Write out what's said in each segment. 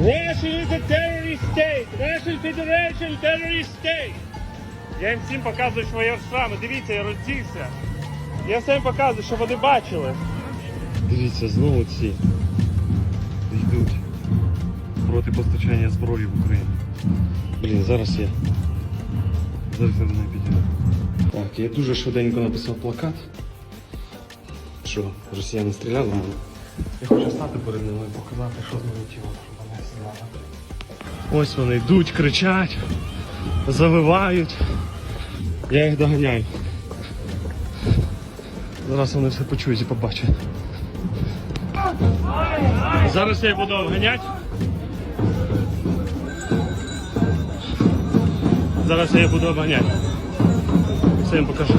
Russia is a terrorist state. Russian Federation terrorist state. Я їм всім показую свої шрами. Дивіться, я роздівся. Я всім показую, щоб вони бачили. Дивіться, знову ці йдуть проти постачання зброї в Україну. Блін, зараз я. Зараз я до неї підійду. Так, я дуже швиденько написав плакат, що росіяни стріляли в мене. Я хочу стати перед ними і показати, що з ними тіло, щоб вони знали. Ось вони йдуть, кричать, завивають. Я їх доганяю. Зараз вони все почують і побачать. Зараз я їх буду обганяти. Зараз я їх буду обганяти. Все їм покажу.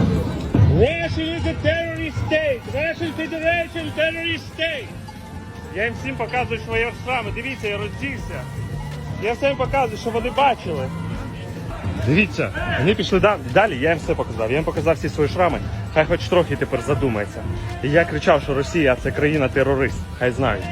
Russia is a terrorist state. Russian Federation terrorist state. Я їм всім показую свої шрами. Дивіться, я роздівся. Я всім показую, щоб вони бачили. Дивіться, вони пішли далі, я їм все показав. Я їм показав всі свої шрами. Хай хоч трохи тепер задумається. І я кричав, що Росія це країна-терорист. Хай знають.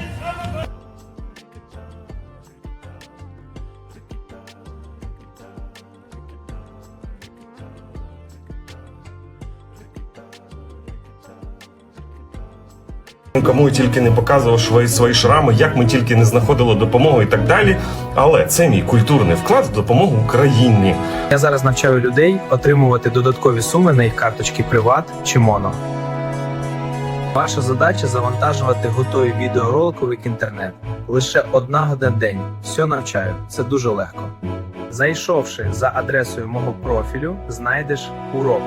Кому я тільки не показував свої, свої шрами, як ми тільки не знаходили допомогу і так далі. Але це мій культурний вклад в допомогу Україні. Я зараз навчаю людей отримувати додаткові суми на їх карточки Приват чи Моно. Ваша задача завантажувати готові відеоролики в інтернет. Лише одна година в день. Все навчаю. Це дуже легко. Зайшовши за адресою мого профілю, знайдеш урок.